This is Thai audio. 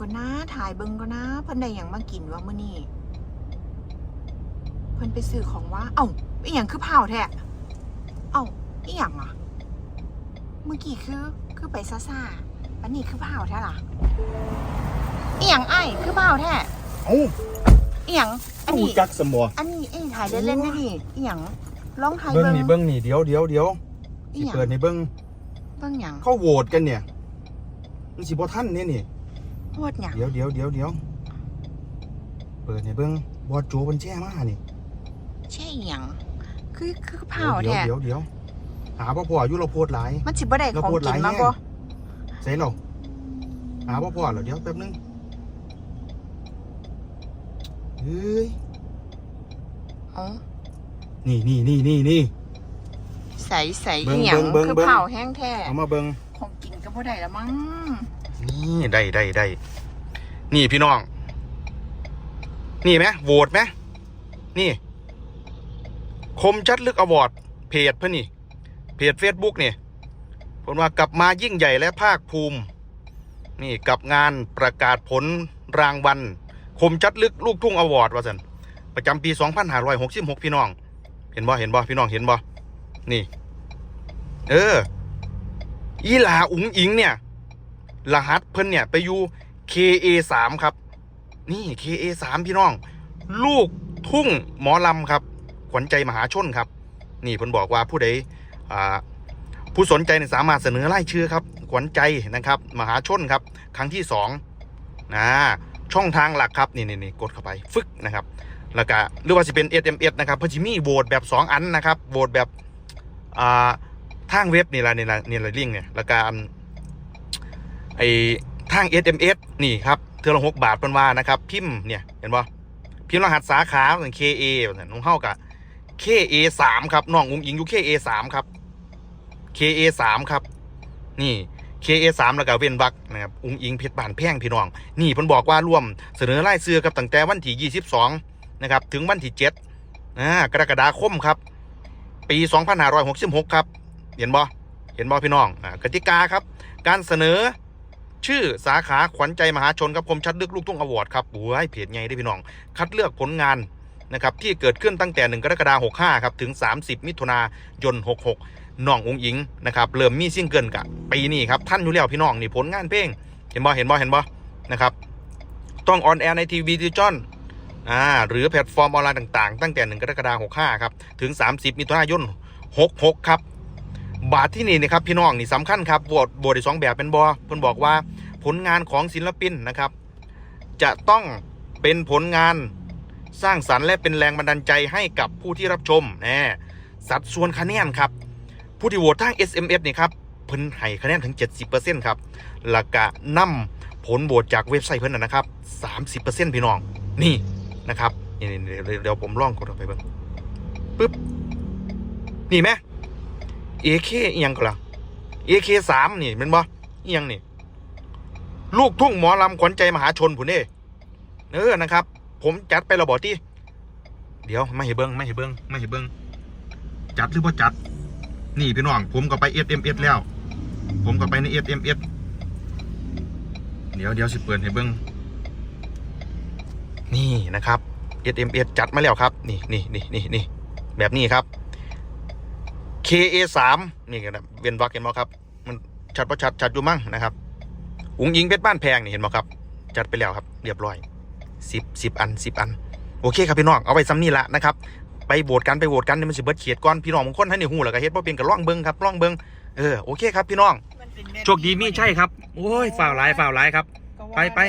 ก่อนนะถ่ายเบิ่งก่อนนะ เพิ่นได้หยังมากินวะมื้อนี้เพิ่นไปซื้อของว่า เอ้าอีหยังคือเผาแท้เอ้าอีหยังอะเมื่อกี้คือคือไปซ่าๆอันนี้คือเผาแท้ล่ะอีหยังไอ้ายคือเผาแท้เอ้าอีหยังอันหูนี้จักสมบ่อันนี้เอ้ยถ่ายเล่นๆนะนี่อีหยังลองถ่ายเบิ้งเบิ่งนี่เบิ้งนี่เดี๋ยวเดี๋ยวเดี๋ยวอีสิหยังเปิดในเบิ้งเบิ่งหยังเขาโหวตกันเนี่ยมันสิบ่ทันเนี่ยนี่ โคตรหยังเดี๋ยวเดี๋ยวเดี๋ยวเดี๋ยวเปิดในเบิ้งบอดโจมันแช่มานี่ใช่อีหยังคือคือเผาเดี๋ยวแท้เดี๋ยวเดี๋ยวหาบ่พออยู่เราโพดหลายมันสิบ่ได้เราของพูดหกิลานยมาแน่บ่ใส่เราหาบ่พอเหรอเดี๋ยวแป๊บนึงเฮ้ยอ๋อนี่นี่นี่นี่นี่ใส่ใส่เบิ่อีงหยังเบิ่งคือเบิ่งเผาแห้งแท้เอามาเบิ้งของกินก็บ่ได้ละมั้ง นี่ได้ได้ได้ นี่พี่น้อง นี่ไหมโหวตไหมนี่ คมชัดลึกอวอร์ดเพจเพื่อนี่ เพจ Facebook นี่ผลว่ากลับมายิ่งใหญ่และภาคภูมิ นี่กับงานประกาศผลรางวัลคมชัดลึกลูกทุ่งอวอร์ดว่าสันประจำปี 2566 พี่น้อง เห็นบ่เห็นบ่พี่น้องเห็นบ่นี่ เอออีหลาอุ๋งอิงเนี่ย รหัสเพิ่นเนี่ยไปอยู่ KA3 ครับ นี่ KA3 พี่น้อง ลูกทุ่งหมอลำครับ ขวัญใจมหาชนครับ นี่เพิ่นบอกว่าผู้ใดผู้สนใจเนี่ยสามารถเสนอรายชื่อครับ ขวัญใจนะครับ มหาชนครับ ครั้งที่สองนะช่องทางหลักครับนี่นี่นี่กดเข้าไปฟึกนะครับ แล้วก็หรือว่าจะเป็น SMS นะครับเพิ่นจะมีโหวตแบบ 2 อันนะครับโหวตแบบทางเว็บนี่ละนี่ละนี่ละลิงก์เนี่ยแล้วก็ ไอ้ทาง SMS นี่ครับเทือละหกบาทเป็นว่านะครับพิมพ์เนี่ยเห็นปะพิมพ์รหัสสาขาเหมือน KA เหมือนน้องเฮากับ KA สามครับน้องอุ้งอิงอยู่ KA สามครับ KA สามครับ นี่ KA สามแล้วก็เว้นวักนะครับอุ้งอิงเพชรบานแพงพี่น้อง นี่เพิ่นบอกว่าร่วมเสนอรายชื่อกับตั้งแต่วันที่ 22 นะครับ ถึงวันที่7นะกรกฎาคมครับ ปี 2566 ครับ เห็นบ่เห็นบ่พี่น้องอ่ากติกาครับ การเสนอ ชื่อสาขาขวัญใจมหาชนครับคมชัดเลึกลูกทุ่งอวอร์ดครับโอ้ยเพจใหญ่เด้พี่น้อง คัดเลือกผลงานนะครับที่เกิดขึ้นตั้งแต่ 1 กรกฎาคม65 ครับ ถึง 30 มิถุนายน 66น้ององอิงนะครับเริ่มมีซิงเกิลกับปีนี้ครับ ท่านอยู่แล้วพี่น้องนี่ผลงานเพลง เห็นบ่เห็นบ่เห็นบ่นะครับต้องออนแอร์ในทีวีดิจิตอลอ่าหรือแพลตฟอร์มออนไลน์ต่างๆ ตั้งแต่ 1 กรกฎาคม65 ครับ ถึง 30 มิถุนายน 66 ครับ บาทที่นี่นะครับพี่น้องนี่สำคัญครับโหวตโหวตได้สองแบบเป็นบอเพิ่นบอกว่าผลงานของศิลปินนะครับ จะต้องเป็นผลงานสร้างสรรค์และเป็นแรงบันดาลใจให้กับผู้ที่รับชมแน่สัดส่วนคะแนนครับ ผู้ที่โหวตทาง SMS นี่ครับเพิ่นให้คะแนนถึง 70%ครับแล้วก็นำผลโหวตจากเว็บไซต์เพิ่นนะครับ 30%พี่น้องนี่นะครับเดี๋ยวผมลองกดเข้าไปเบิ่งปึ๊บนี่ไหม AK อียงก็ล่ะ AK สามนี่เป็นบ่เอียงนี่ ลูกทุ่งหมอลำขวัญใจมหาชนผุนเด้เออนะครับ ผมจัดไปและบอที่เดี๋ยวไม่ให้เบิ้งไม่ให้เบิ้งไม่ให้เบิ้งจัดหรือบ่จัด นี่พี่น้องผมก็ไป SMS แล้ว ผมก็ไปใน SMS เอฟเดี๋ยวเดี๋ยวสิเปิดให้เบิ้งนี่นะครับ SMS จัดมาแล้วครับ นี่นี่นี่นี่นี่แบบนี้ครับ KA สามนี่กันนะเวียนวักเห็นไหมครับ มันชัดประชัดชัดอยู่มั่งนะครับอุงยิงเพชรบ้านแพงนี่เห็นไหมครับ จัดไปแล้วครับ เรียบร้อยสิบสิบอันสิบอัน โอเคครับพี่น้องเอาไว้ซ้ำนี่ละนะครับไปโหวตกันไปโหวตกันนี่มันสิเบิดเขียดก่อนพี่น้องบางคนให้ในหูแล้วก็เฮ็ดบ่เป็นก็ล่องเบิ่งครับล่องเบิ่งเออโอเคครับพี่น้องมันเป็นแบบโชคดีมีใช่ครับโอ้ยฝ่าวหลายฝ่าวหลายครับก็ว่าไปไป